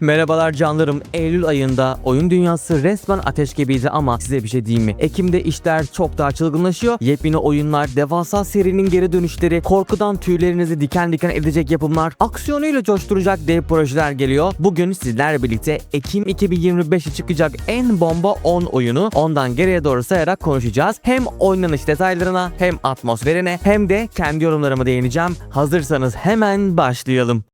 Merhabalar canlarım. Eylül ayında oyun dünyası resmen ateş gibiydi ama size bir şey diyeyim mi? Ekim'de işler çok daha çılgınlaşıyor. Yepyeni oyunlar, devasa serinin geri dönüşleri, korkudan tüylerinizi diken diken edecek yapımlar, aksiyonuyla coşturacak dev projeler geliyor. Bugün sizlerle birlikte Ekim 2025'e çıkacak en bomba 10 oyunu ondan geriye doğru sayarak konuşacağız. Hem oynanış detaylarına hem atmosferine hem de kendi yorumlarıma değineceğim. Hazırsanız hemen başlayalım.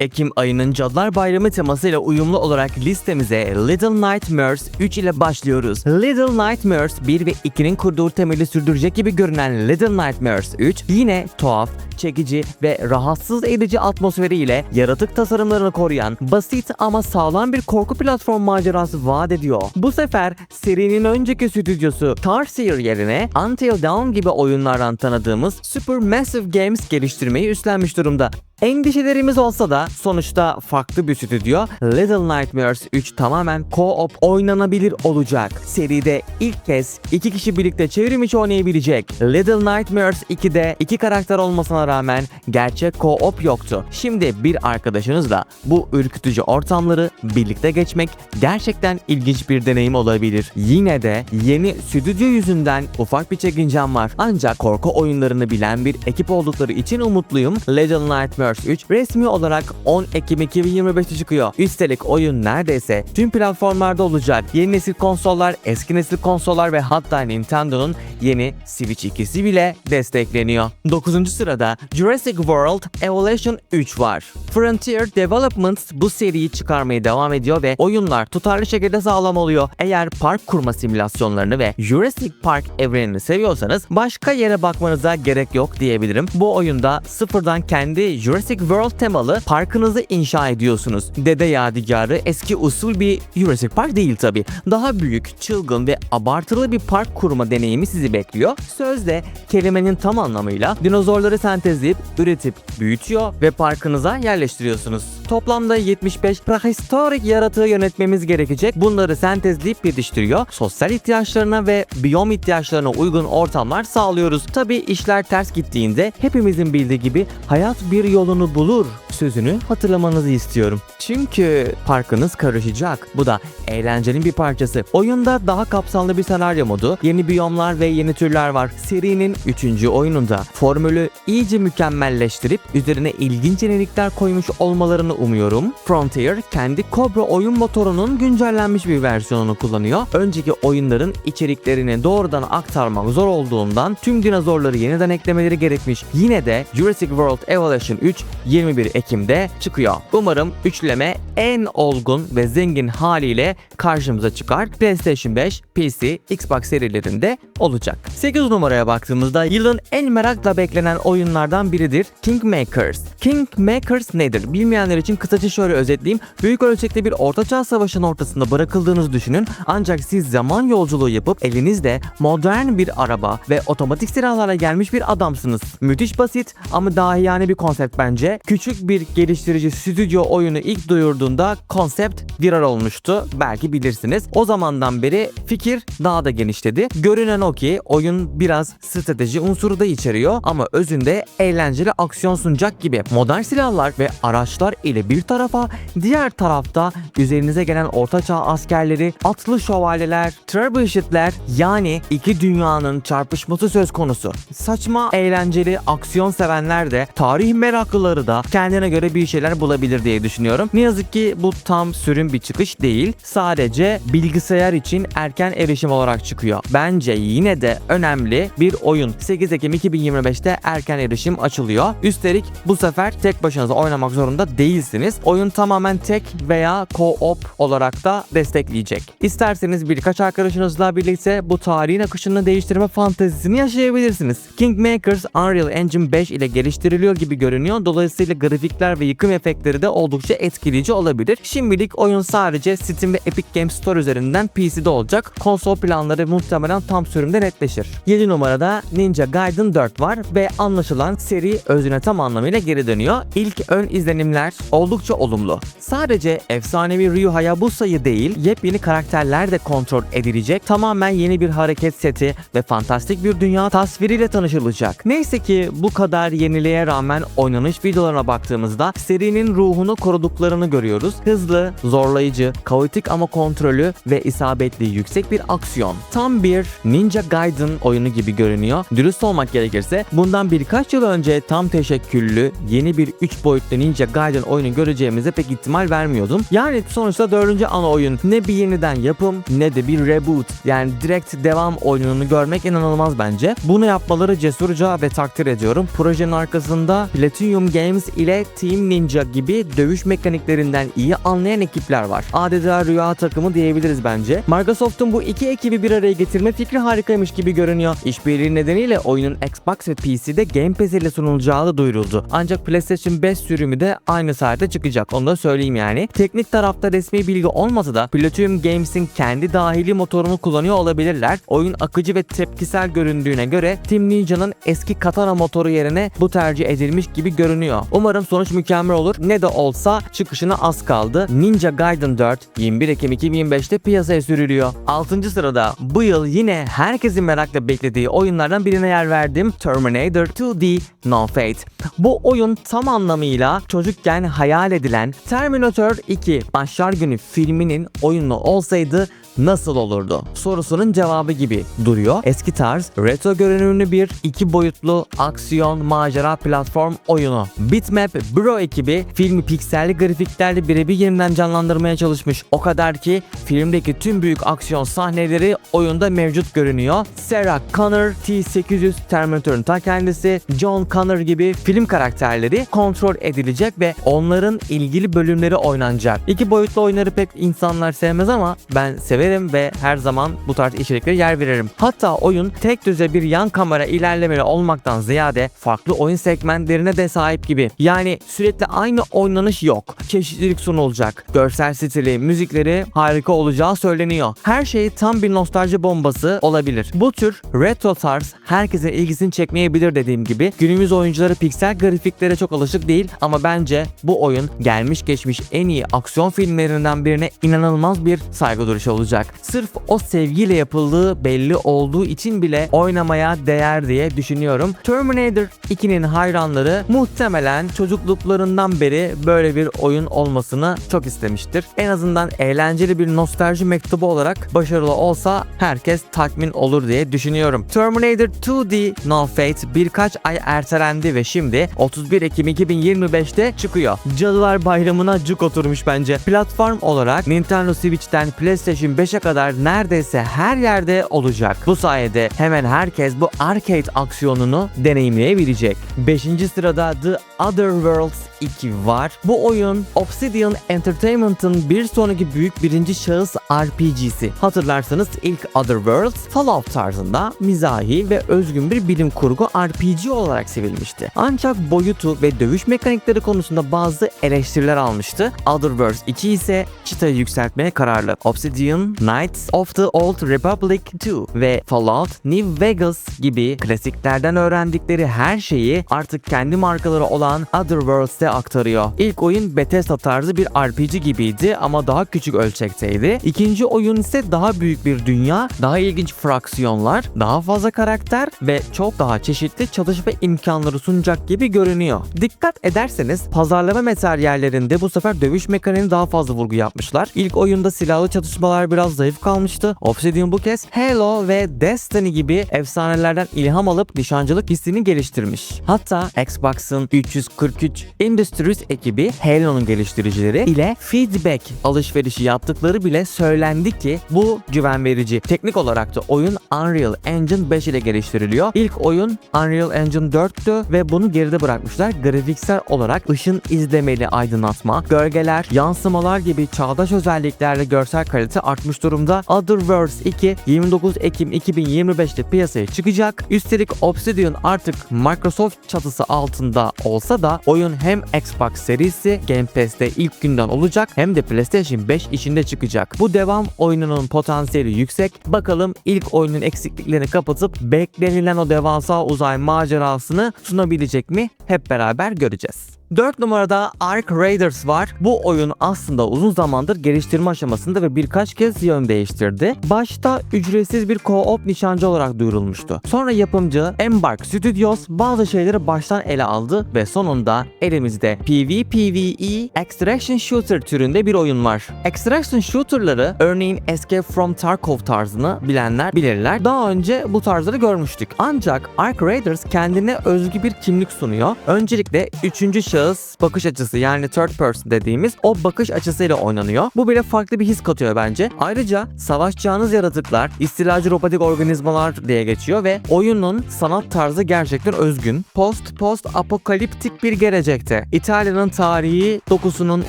Ekim ayının Cadılar Bayramı temasıyla uyumlu olarak listemize Little Nightmares 3 ile başlıyoruz. Little Nightmares 1 ve 2'nin kurduğu temeli sürdürecek gibi görünen Little Nightmares 3 yine tuhaf, çekici ve rahatsız edici atmosferiyle yaratık tasarımlarını koruyan basit ama sağlam bir korku platform macerası vaat ediyor. Bu sefer serinin önceki stüdyosu Tarsier yerine Until Dawn gibi oyunlardan tanıdığımız Supermassive Games geliştirmeyi üstlenmiş durumda. Endişelerimiz olsa da sonuçta farklı bir stüdyo Little Nightmares 3 tamamen co-op oynanabilir olacak. Seride ilk kez iki kişi birlikte çevrim içi oynayabilecek. Little Nightmares 2'de iki karakter olmasına rağmen gerçek co-op yoktu. Şimdi bir arkadaşınızla bu ürkütücü ortamları birlikte geçmek gerçekten ilginç bir deneyim olabilir. Yine de yeni stüdyo yüzünden ufak bir çekincem var. Ancak korku oyunlarını bilen bir ekip oldukları için umutluyum. Little Nightmares 3 resmi olarak 10 Ekim 2025'te çıkıyor. Üstelik oyun neredeyse tüm platformlarda olacak. Yeni nesil konsollar, eski nesil konsollar ve hatta Nintendo'nun yeni Switch 2'si bile destekleniyor. 9. sırada Jurassic World Evolution 3 var. Frontier Developments bu seriyi çıkarmaya devam ediyor ve oyunlar tutarlı şekilde sağlam oluyor. Eğer park kurma simülasyonlarını ve Jurassic Park evrenini seviyorsanız başka yere bakmanıza gerek yok diyebilirim. Bu oyunda sıfırdan kendi Jurassic World temalı parkınızı inşa ediyorsunuz. Dede yadigarı eski usul bir Jurassic Park değil tabi. Daha büyük, çılgın ve abartılı bir park kurma deneyimi sizi bekliyor. Sözde kelimenin tam anlamıyla dinozorları sentezleyip, üretip, büyütüyor ve parkınıza yerleştiriyorsunuz. Toplamda 75 prehistorik yaratığı yönetmemiz gerekecek. Bunları sentezleyip yetiştiriyor. Sosyal ihtiyaçlarına ve biyom ihtiyaçlarına uygun ortamlar sağlıyoruz. Tabi işler ters gittiğinde hepimizin bildiği gibi hayat bir yolunu bulur sözünü hatırlamanızı istiyorum. Çünkü parkınız karışacak. Bu da eğlencenin bir parçası. Oyunda daha kapsamlı bir senaryo modu, yeni biyomlar ve yeni türler var. Serinin 3. oyununda formülü iyice mükemmelleştirip üzerine ilginç yenilikler koymuş olmalarını umuyorum. Frontier kendi Cobra oyun motorunun güncellenmiş bir versiyonunu kullanıyor. Önceki oyunların içeriklerini doğrudan aktarmak zor olduğundan tüm dinozorları yeniden eklemeleri gerekmiş. Yine de Jurassic World Evolution 3 21 Ekim'de çıkıyor. Umarım üçleme en olgun ve zengin haliyle karşımıza çıkar. PlayStation 5, PC, Xbox serilerinde olacak. 8 numaraya baktığımızda yılın en merakla beklenen oyunlardan biridir Kingmakers. Kingmakers nedir? Bilmeyenler için kısaca şöyle özetleyeyim. Büyük ölçekte bir ortaçağ savaşının ortasında bırakıldığınızı düşünün. Ancak siz zaman yolculuğu yapıp elinizde modern bir araba ve otomatik silahlarla gelmiş bir adamsınız. Müthiş basit ama dahiyane bir konsept bence. Küçük bir geliştirici stüdyo oyunu ilk duyurduğunda konsept viral olmuştu. Belki bilirsiniz. O zamandan beri fikir daha da genişledi. Görünen o ki oyun biraz strateji unsuru da içeriyor ama özünde eğlenceli aksiyon sunacak gibi. Modern silahlar ve araçlar ile bir tarafa, diğer tarafta üzerinize gelen ortaçağ askerleri, atlı şövalyeler, trebuchetler yani iki dünyanın çarpışması söz konusu. Saçma, eğlenceli, aksiyon sevenler de, tarih meraklıları da kendine göre bir şeyler bulabilir diye düşünüyorum. Ne yazık ki bu tam sürüm bir çıkış değil. Sadece bilgisayar için erken erişim olarak çıkıyor. Bence yine de önemli bir oyun. 8 Ekim 2025'te erken erişim açılıyor. Üstelik bu sefer tek başınıza oynamak zorunda değilsiniz. Oyun tamamen tek veya co-op olarak da destekleyecek. İsterseniz birkaç arkadaşınızla birlikte bu tarihin akışını değiştirme fantezisini yaşayabilirsiniz. Kingmakers Unreal Engine 5 ile geliştiriliyor gibi görünüyor. Dolayısıyla grafikler ve yıkım efektleri de oldukça etkileyici olabilir. Şimdilik oyun sadece Steam ve Epic Games Store üzerinden PC'de olacak. Konsol planları muhtemelen tam sürümde netleşir. 7 numarada Ninja Gaiden 4 var ve anlaşılan seri özüne tam anlamıyla geri dönüyor. İlk ön izlenimler oldukça olumlu. Sadece efsanevi Ryu Hayabusa'yı değil, yepyeni karakterler de kontrol edilecek, tamamen yeni bir hareket seti ve fantastik bir dünya tasviriyle tanışılacak. Neyse ki bu kadar yeniliğe rağmen oynanış videolarına baktığımızda serinin ruhunu koruduklarını görüyoruz. Hızlı, zorlayıcı, kaotik ama kontrolü ve isabetli yüksek bir aksiyon. Tam bir Ninja Gaiden oyunu gibi görünüyor. Dürüst olmak gerekirse bundan birkaç yıl önce tam teşekküllü yeni bir 3 boyutlu Ninja Gaiden oyunu göreceğimize pek ihtimal vermiyordum. Yani sonuçta 4. ana oyun ne bir yeniden yapım ne de bir reboot yani direkt devam oyununu görmek inanılmaz bence. Bunu yapmaları cesurca ve takdir ediyorum. Projenin arkasında Platinum Games ile Team Ninja gibi dövüş mekaniklerinden iyi anlayan ekipler var. Adeta rüya takımı diyebiliriz bence. Microsoft'un bu iki ekibi bir araya getirme fikri harikaymış gibi görünüyor. İşbirliği nedeniyle oyunun Xbox ve PC'de Game Pass ile sunulacağı da duyuruldu. Ancak PlayStation 5 sürümü de aynı saatte çıkacak. Onu da söyleyeyim yani. Teknik tarafta resmi bilgi olmasa da Platinum Games'in kendi dahili motorunu kullanıyor olabilirler. Oyun akıcı ve tepkisel göründüğüne göre Team Ninja'nın eski Katana motoru yerine bu tercih edilmiş gibi görünüyor. Umarım sonuç mükemmel olur. Ne de olsa çıkışına az kaldı. Ninja Gaiden 4 21 Ekim 2025'te piyasaya sürülüyor. 6. sırada bu yıl yine herkesin merakla beklediği oyunlardan birine yer verdim. Terminator 2D No Fate. Bu oyun tam anlamıyla çocukken hayal edilen Terminator 2 Başlar Günü filminin oyunu olsaydı nasıl olurdu? Sorusunun cevabı gibi duruyor. Eski tarz, retro görünümlü bir iki boyutlu aksiyon macera platform oyunu. Bitmap Bro ekibi filmi pikselli grafiklerle birebir yeniden canlandırmaya çalışmış. O kadar ki filmdeki tüm büyük aksiyon sahneleri oyunda mevcut görünüyor. Sarah Connor, T-800 Terminator'ın ta kendisi, John Connor gibi film karakterleri kontrol edilecek ve onların ilgili bölümleri oynanacak. İki boyutlu oyunları pek insanlar sevmez ama ben severim ve her zaman bu tarz içeriklere yer veririm. Hatta oyun tek düze bir yan kamera ilerlemeli olmaktan ziyade farklı oyun segmentlerine de sahip gibi. Yani sürekli aynı oynanış yok. Çeşitlilik sunulacak. Görsel stili, müzikleri harika olacağı söyleniyor. Her şey tam bir nostalji bombası olabilir. Bu tür retro tarz herkesin ilgisini çekmeyebilir dediğim gibi. Günümüz oyuncuları piksel grafiklere çok alışık değil ama bence bu oyun gelmiş geçmiş en iyi aksiyon filmlerinden birine inanılmaz bir saygı duruşu olacak. Sırf o sevgiyle yapıldığı belli olduğu için bile oynamaya değer diye düşünüyorum. Terminator 2'nin hayranları muhtemelen çocukluklarından beri böyle bir oyun olmasını çok istemiştir. En azından eğlenceli bir nostalji mektubu olarak başarılı olsa herkes tatmin olur diye düşünüyorum. Terminator 2D No Fate birkaç ay ertelendi ve şimdi 31 Ekim 2025'te çıkıyor. Cadılar Bayramı'na cuk oturmuş bence. Platform olarak Nintendo Switch'ten PlayStation 5'e kadar neredeyse her yerde olacak. Bu sayede hemen herkes bu arcade aksiyonunu deneyimleyebilecek. 5. sırada The Other Worlds 2 var. Bu oyun Obsidian Entertainment'ın bir sonraki büyük birinci şahıs RPG'si. Hatırlarsanız ilk Other Worlds Fallout tarzında mizahi ve özgün bir bilim kurgu RPG olarak sevilmişti. Ancak boyutu ve dövüş mekanikleri konusunda bazı eleştiriler almıştı. Other Worlds 2 ise çıtayı yükseltmeye kararlı. Obsidian, Knights of the Old Republic 2 ve Fallout New Vegas gibi klasiklerden öğrendikleri her şeyi artık kendi markaları olan Other Worlds'te aktarıyor. İlk oyun Bethesda tarzı bir RPG gibiydi ama daha küçük ölçekteydi. İkinci oyun ise daha büyük bir dünya, daha ilginç fraksiyonlar, daha fazla karakter ve çok daha çeşitli çalışma imkanları sunacak gibi görünüyor. Dikkat ederseniz pazarlama materyallerinde bu sefer dövüş mekaniğine daha fazla vurgu yapmışlar. İlk oyunda silahlı çatışmalar biraz zayıf kalmıştı. Obsidian bu kez Halo ve Destiny gibi efsanelerden ilham alıp nişancılık hissini geliştirmiş. Hatta Xbox'ın 343 Industries ekibi Halo'nun geliştiricileri ile feedback alışverişi yaptıkları bile söylendi ki bu güven verici. Teknik olarak da oyun Unreal Engine 5 ile geliştiriliyor. İlk oyun Unreal Engine 4'tü ve bunu geride bırakmışlar. Grafiksel olarak ışın izlemeli aydınlatma, gölgeler, yansımalar gibi çağdaş özelliklerle görsel kalite artmış durumda. Other Worlds 2 29 Ekim 2025'te piyasaya çıkacak. Üstelik Obsidian artık Microsoft çatısı altında olsa da oyun hem Xbox serisi Game Pass'te ilk günden olacak hem de PlayStation 5 içinde çıkacak. Bu devam oyununun potansiyeli yüksek. Bakalım ilk oyunun eksikliklerini kapatıp beklenilen o devasa uzay macerasını sunabilecek mi? Hep beraber göreceğiz. 4 numarada Ark Raiders var. Bu oyun aslında uzun zamandır geliştirme aşamasında ve birkaç kez yön değiştirdi. Başta ücretsiz bir co-op nişancı olarak duyurulmuştu. Sonra yapımcı Embark Studios bazı şeyleri baştan ele aldı ve sonunda elimizde PvPvE Extraction Shooter türünde bir oyun var. Extraction Shooter'ları örneğin Escape from Tarkov tarzını bilenler bilirler. Daha önce bu tarzları görmüştük. Ancak Ark Raiders kendine özgü bir kimlik sunuyor. Öncelikle üçüncü şahıs bakış açısı yani third person dediğimiz o bakış açısıyla oynanıyor. Bu bile farklı bir his katıyor bence. Ayrıca savaşacağınız yaratıklar, istilacı robotik organizmalar diye geçiyor ve oyunun sanat tarzı gerçekten özgün. Post post apokaliptik bir gelecekte İtalya'nın tarihi dokusunun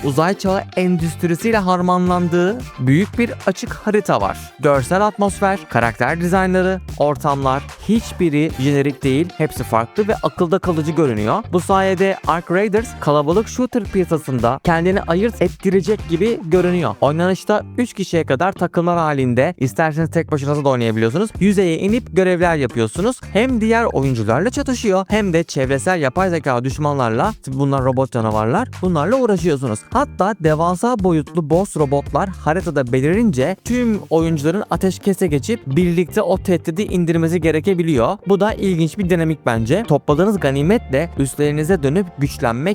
uzay çağı endüstrisiyle harmanlandığı büyük bir açık harita var. Görsel atmosfer, karakter dizaynları, ortamlar hiçbiri jenerik değil, hepsi farklı ve akılda kalıcı görünüyor. Bu sayede Ark Raiders kalabalık shooter piyasasında kendini ayırt ettirecek gibi görünüyor. Oynanışta 3 kişiye kadar takımlar halinde isterseniz tek başınıza da oynayabiliyorsunuz. Yüzeye inip görevler yapıyorsunuz. Hem diğer oyuncularla çatışıyor hem de çevresel yapay zeka düşmanlarla bunlar robot canavarlar bunlarla uğraşıyorsunuz. Hatta devasa boyutlu boss robotlar haritada belirince tüm oyuncuların ateşkese geçip birlikte o tehdidi indirmesi gerekebiliyor. Bu da ilginç bir dinamik bence. Topladığınız ganimetle üstlerinize dönüp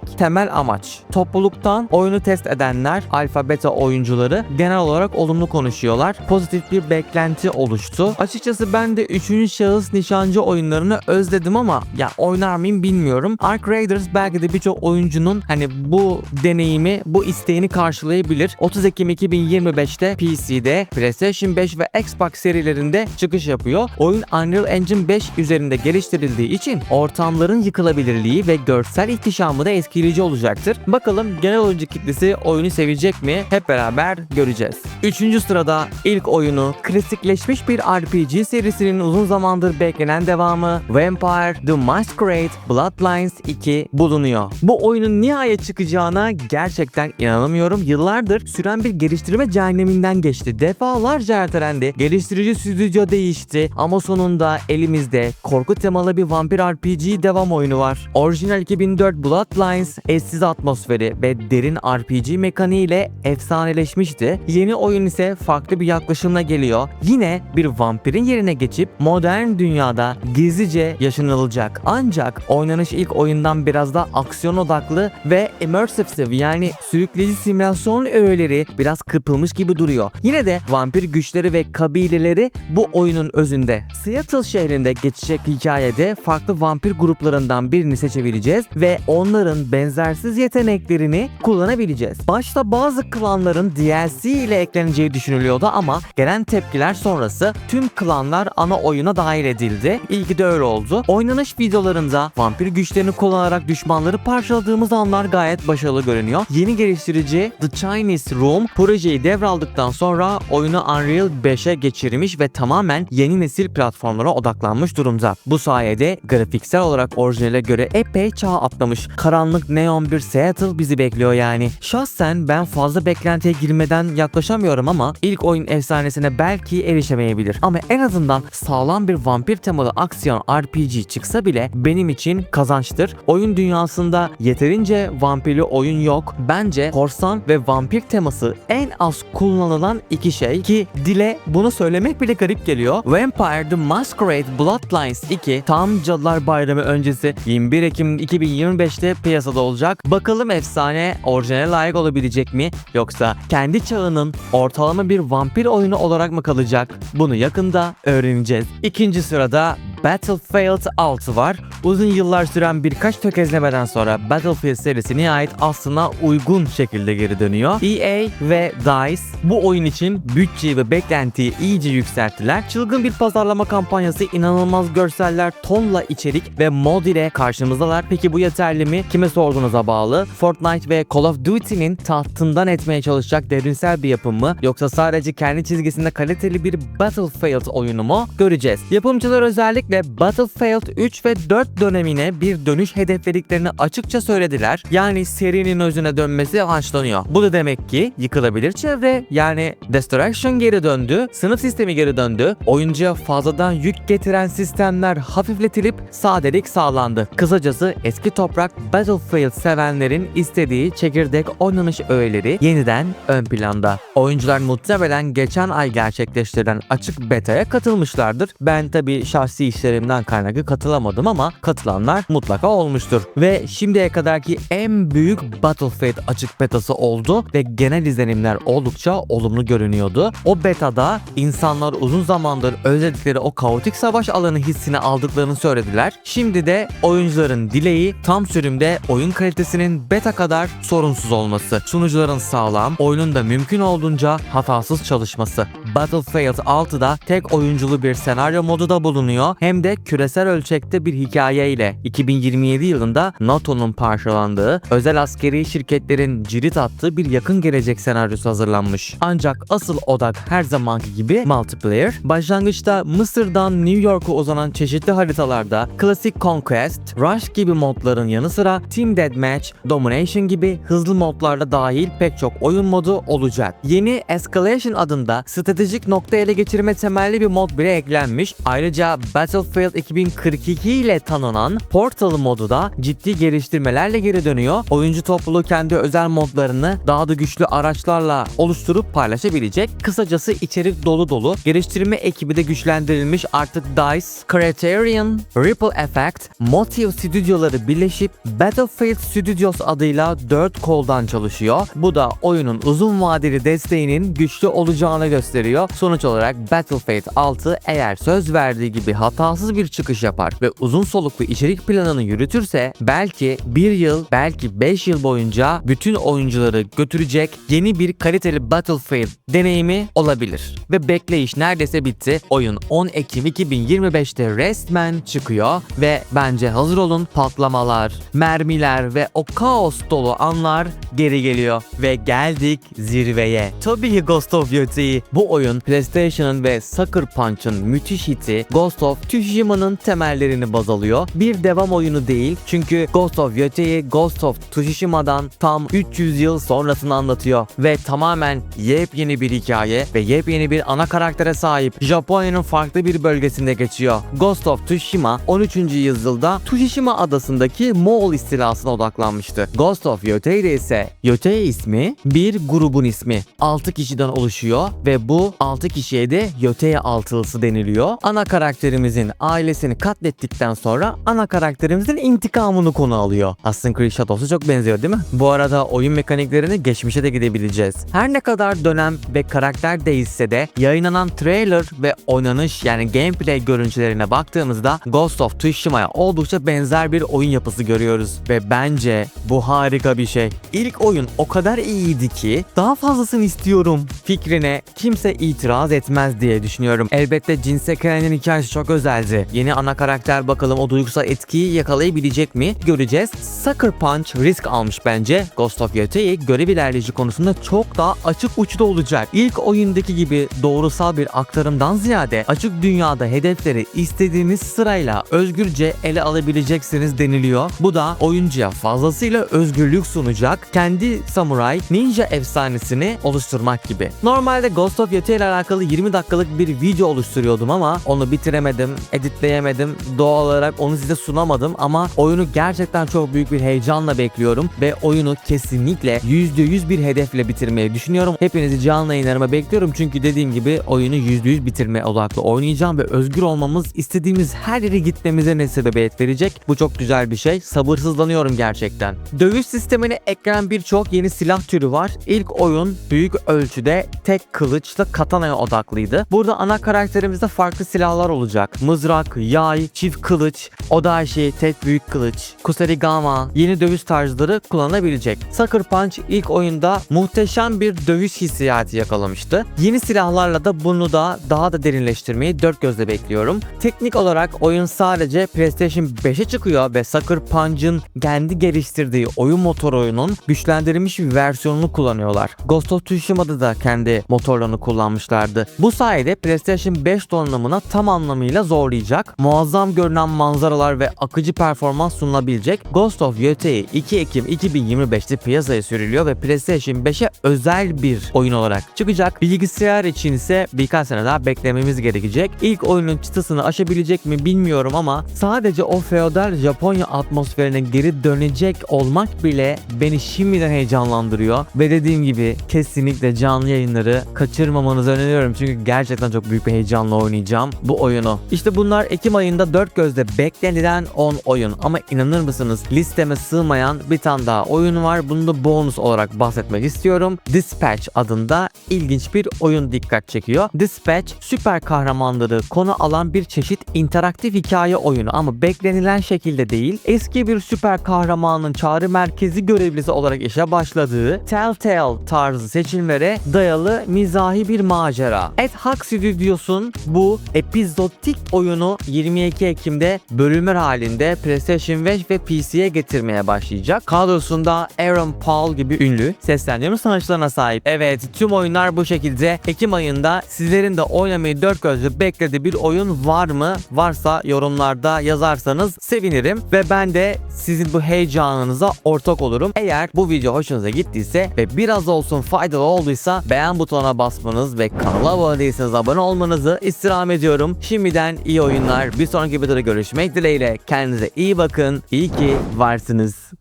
güçlenmek temel amaç. Topluluktan oyunu test edenler, alfa beta oyuncuları genel olarak olumlu konuşuyorlar. Pozitif bir beklenti oluştu. Açıkçası ben de 3. şahıs nişancı oyunlarını özledim ama ya oynar mıyım bilmiyorum. Ark Raiders belki de birçok oyuncunun hani bu deneyimi, bu isteğini karşılayabilir. 30 Ekim 2025'te PC'de, PlayStation 5 ve Xbox serilerinde çıkış yapıyor. Oyun Unreal Engine 5 üzerinde geliştirildiği için ortamların yıkılabilirliği ve görsel ihtişamı da etkileyici olacaktır. Bakalım genel oyuncu kitlesi oyunu sevecek mi? Hep beraber göreceğiz. Üçüncü sırada ilk oyunu klasikleşmiş bir RPG serisinin uzun zamandır beklenen devamı Vampire The Masquerade Bloodlines 2 bulunuyor. Bu oyunun nihayet çıkacağına gerçekten inanamıyorum. Yıllardır süren bir geliştirme cehenneminden geçti. Defalarca ertelendi. Geliştirici stüdyo değişti ama sonunda elimizde korku temalı bir vampir RPG devam oyunu var. Orijinal 2004 Bloodlines eşsiz atmosferi ve derin RPG mekaniği ile efsaneleşmişti. Yeni oyun ise farklı bir yaklaşımla geliyor. Yine bir vampirin yerine geçip modern dünyada gizlice yaşanılacak. Ancak oynanış ilk oyundan biraz da aksiyon odaklı ve immersive yani sürükleyici simülasyon öğeleri biraz kırpılmış gibi duruyor. Yine de vampir güçleri ve kabileleri bu oyunun özünde. Seattle şehrinde geçecek hikayede farklı vampir gruplarından birini seçebileceğiz ve onların benzersiz yeteneklerini kullanabileceğiz. Başta bazı klanların DLC ile ekleneceği düşünülüyordu ama gelen tepkiler sonrası tüm klanlar ana oyuna dahil edildi. İlgi de öyle oldu. Oynanış videolarında vampir güçlerini kullanarak düşmanları parçaladığımız anlar gayet başarılı görünüyor. Yeni geliştirici The Chinese Room projeyi devraldıktan sonra oyunu Unreal 5'e geçirmiş ve tamamen yeni nesil platformlara odaklanmış durumda. Bu sayede grafiksel olarak orijinale göre epey çağ atlamış. Karanlık neon bir Seattle bizi bekliyor yani. Şahsen ben fazla beklentiye girmeden yaklaşamıyorum ama ilk oyun efsanesine belki erişemeyebilir. Ama en azından sağlam bir vampir temalı aksiyon RPG çıksa bile benim için kazançtır. Oyun dünyasında yeterince vampirli oyun yok. Bence korsan ve vampir teması en az kullanılan iki şey ki dile bunu söylemek bile garip geliyor. Vampire The Masquerade Bloodlines 2 tam Cadılar Bayramı öncesi 21 Ekim 2025'te piyasada olacak. Bakalım efsane orijinale layık olabilecek mi yoksa kendi çağının ortalama bir vampir oyunu olarak mı kalacak? Bunu yakında öğreneceğiz. İkinci sırada Battlefield 6 var. Uzun yıllar süren birkaç tökezlemeden sonra Battlefield serisi nihayet aslına uygun şekilde geri dönüyor. EA ve DICE bu oyun için bütçeyi ve beklentiyi iyice yükselttiler. Çılgın bir pazarlama kampanyası, inanılmaz görseller, tonla içerik ve mod ile karşımızdalar. Peki bu yeterli mi? Kime sorduğunuza bağlı. Fortnite ve Call of Duty'nin tahtından etmeye çalışacak derinsel bir yapım mı? Yoksa sadece kendi çizgisinde kaliteli bir Battlefield oyunu mu? Göreceğiz. Yapımcılar özellikle ve Battlefield 3 ve 4 dönemine bir dönüş hedeflediklerini açıkça söylediler. Yani serinin özüne dönmesi amaçlanıyor. Bu da demek ki yıkılabilir çevre yani Destruction geri döndü, sınıf sistemi geri döndü, oyuncuya fazladan yük getiren sistemler hafifletilip sadelik sağlandı. Kısacası eski toprak Battlefield sevenlerin istediği çekirdek oynanış öğeleri yeniden ön planda. Oyuncular muhtemelen geçen ay gerçekleştirilen açık beta'ya katılmışlardır. Ben tabi şahsi işlerimden kaynaklı katılamadım ama katılanlar mutlaka olmuştur. Ve şimdiye kadarki en büyük Battlefield açık betası oldu ve genel izlenimler oldukça olumlu görünüyordu. O betada insanlar uzun zamandır özledikleri o kaotik savaş alanı hissini aldıklarını söylediler. Şimdi de oyuncuların dileği tam sürümde oyun kalitesinin beta kadar sorunsuz olması. Sunucuların sağlam, oyunun da mümkün olduğunca hatasız çalışması. Battlefield 6'da tek oyunculu bir senaryo modu da bulunuyor hem de küresel ölçekte bir hikaye ile 2027 yılında NATO'nun parçalandığı, özel askeri şirketlerin cirit attığı bir yakın gelecek senaryosu hazırlanmış. Ancak asıl odak her zamanki gibi multiplayer. Başlangıçta Mısır'dan New York'a uzanan çeşitli haritalarda Classic Conquest, Rush gibi modların yanı sıra Team Deathmatch, Domination gibi hızlı modlarda dahil pek çok oyun modu olacak. Yeni Escalation adında stratejik nokta ele geçirme temelli bir mod bile eklenmiş. Ayrıca Battlefield 2042 ile tanınan Portal modu da ciddi geliştirmelerle geri dönüyor. Oyuncu topluluğu kendi özel modlarını daha da güçlü araçlarla oluşturup paylaşabilecek. Kısacası içerik dolu dolu. Geliştirme ekibi de güçlendirilmiş artık DICE, Criterion, Ripple Effect, Motive stüdyoları birleşip Battlefield Studios adıyla 4 koldan çalışıyor. Bu da oyunun uzun vadeli desteğinin güçlü olacağını gösteriyor. Sonuç olarak Battlefield 6 eğer söz verdiği gibi hatasız bir çıkış yapar ve uzun soluklu içerik planını yürütürse belki 1 yıl belki 5 yıl boyunca bütün oyuncuları götürecek yeni bir kaliteli Battlefield deneyimi olabilir. Ve bekleyiş neredeyse bitti. Oyun 10 Ekim 2025'te resmen çıkıyor ve bence hazır olun patlamalar, mermiler ve o kaos dolu anlar geri geliyor. Ve geldik zirveye. Tabii ki Ghost of Yotei. Bu oyun PlayStation'ın ve Sucker Punch'ın müthiş hiti Ghost of Tsushima'nın temellerini baz alıyor. Bir devam oyunu değil çünkü Ghost of Yotei Ghost of Tsushima'dan tam 300 yıl sonrasını anlatıyor ve tamamen yepyeni bir hikaye ve yepyeni bir ana karaktere sahip. Japonya'nın farklı bir bölgesinde geçiyor. Ghost of Tsushima 13. yüzyılda Tsushima adasındaki Moğol istilasına odaklanmıştı. Ghost of Yotei'de ise Yotei ismi bir grubun ismi. 6 kişiden oluşuyor ve bu 6 kişiye de Yotei altılısı deniliyor. Ana karakterimizin ailesini katlettikten sonra ana karakterimizin intikamını konu alıyor. Assassin's Creed Shadows'a çok benziyor değil mi? Bu arada oyun mekaniklerini geçmişe de gidebileceğiz. Her ne kadar dönem ve karakter değişse de yayınlanan trailer ve oynanış yani gameplay görüntülerine baktığımızda Ghost of Tsushima'ya oldukça benzer bir oyun yapısı görüyoruz ve bence bu harika bir şey. İlk oyun o kadar iyiydi ki daha fazlasını istiyorum fikrine kimse itiraz etmez diye düşünüyorum. Elbette Jinse Karen'in hikayesi çok özeldi. Yeni ana karakter bakalım o duygusal etkiyi yakalayabilecek mi göreceğiz. Sucker Punch risk almış bence. Ghost of Yotei görev ilerleyici konusunda çok daha açık uçta olacak. İlk oyundaki gibi doğrusal bir aktarımdan ziyade açık dünyada hedefleri istediğiniz sırayla özgürce ele alabileceksiniz deniliyor. Bu da oyuncuya fazlasıyla özgürlük sunacak. Kendi samuray ninja efsanesini oluşturmak gibi. Normalde Ghost of Yotei ile alakalı 20 dakikalık bir video oluşturuyordum ama onu bitiremedim, editleyemedim. Doğal olarak onu size sunamadım ama oyunu gerçekten çok büyük bir heyecanla bekliyorum ve oyunu kesinlikle %100 bir hedefle bitirmeyi düşünüyorum. Hepinizi canlı yayınlarıma bekliyorum çünkü dediğim gibi oyunu %100 bitirme odaklı oynayacağım ve özgür olmamız istediğimiz her yere gitmemize ne sebebiyet verecek. Bu çok güzel bir şey. Sabırsızlanıyorum gerçekten. Dövüş sistemine eklenen birçok yeni silah türü var. İlk oyun büyük ölçüde tek kılıçla katanaya odaklıydı. Burada ana karakterimizde farklı silahlar olacak. Mızrak, yay, çift kılıç, odashi, tek büyük kılıç, kusarigama, yeni dövüş tarzları kullanabilecek. Sucker Punch ilk oyunda muhteşem bir dövüş hissiyatı yakalamıştı. Yeni silahlarla da bunu da daha da derinleştirmeyi dört gözle bekliyorum. Teknik olarak oyun sadece PlayStation 5'e çıkıyor ve Sucker Punch'ın kendi geliştirdiği oyun motorunun güçlendirilmiş bir versiyonunu kullanıyorlar. Ghost of Tsushima'da da kendi motorlarını kullanmışlardı. Bu sayede PlayStation 5 donanımına tam anlamıyla zorlayacak, muazzam görünen manzaralar ve akıcı performans sunulabilecek Ghost of Yotei 2 Ekim 2025'te piyasaya sürülüyor ve PlayStation 5'e özel bir oyun olarak çıkacak. Bilgisayar için ise birkaç sene daha beklememiz gerekecek. İlk oyunun çıtasını aşabilecek mi bilmiyorum ama sadece o feodal Japonya atmosferine geri dönecek olmak bile beni şimdiden heyecanlandırıyor. Ve dediğim gibi kesinlikle canlı yayınları kaçırmamanızı öneriyorum. Çünkü gerçekten çok büyük bir heyecanla oynayacağım bu oyunu. İşte bunlar Ekim ayında 4 gözle beklenilen 10 oyun. Ama inanır mısınız listeme sığmayan bir tane daha oyun var. Bunu da bonus olarak bahsetmek istiyorum. Dispatch adında ilginç bir oyun dikkat çekiyor. Dispatch süper kahramanları konu alan bir çeşit interaktif hikaye oyunu ama beklenilen şekilde değil. Eski bir süper kahramanın çağrı merkezi görevlisi olarak işe başladığı Telltale tarzı seçimlere dayalı mizahi bir macera. Ed Hack Studios'un bu epizodik oyunu 22 Ekim'de bölümler halinde PlayStation 5 ve PC'ye getirmeye başlayacak. Kadrosunda Aaron Paul gibi ünlü seslendirme sanatçılarına sahip. Evet tüm oyunlar bu şekilde. Ekim ayında sizlerin de oynamayı dört gözle beklediği bir oyun var mı? Varsa yorumlarda yazarsanız sevinirim ve ben de sizin bu heyecanınıza ortak olurum. Eğer bu video hoşunuza gittiyse ve biraz olsun faydalı olduysa beğen butonuna basmanız ve kanala abone değilseniz abone olmanızı istirham ediyorum. Şimdiden iyi oyunlar. Bir sonraki videoda görüşmek dileğiyle. Kendinize iyi bakın. İyi ki varsınız.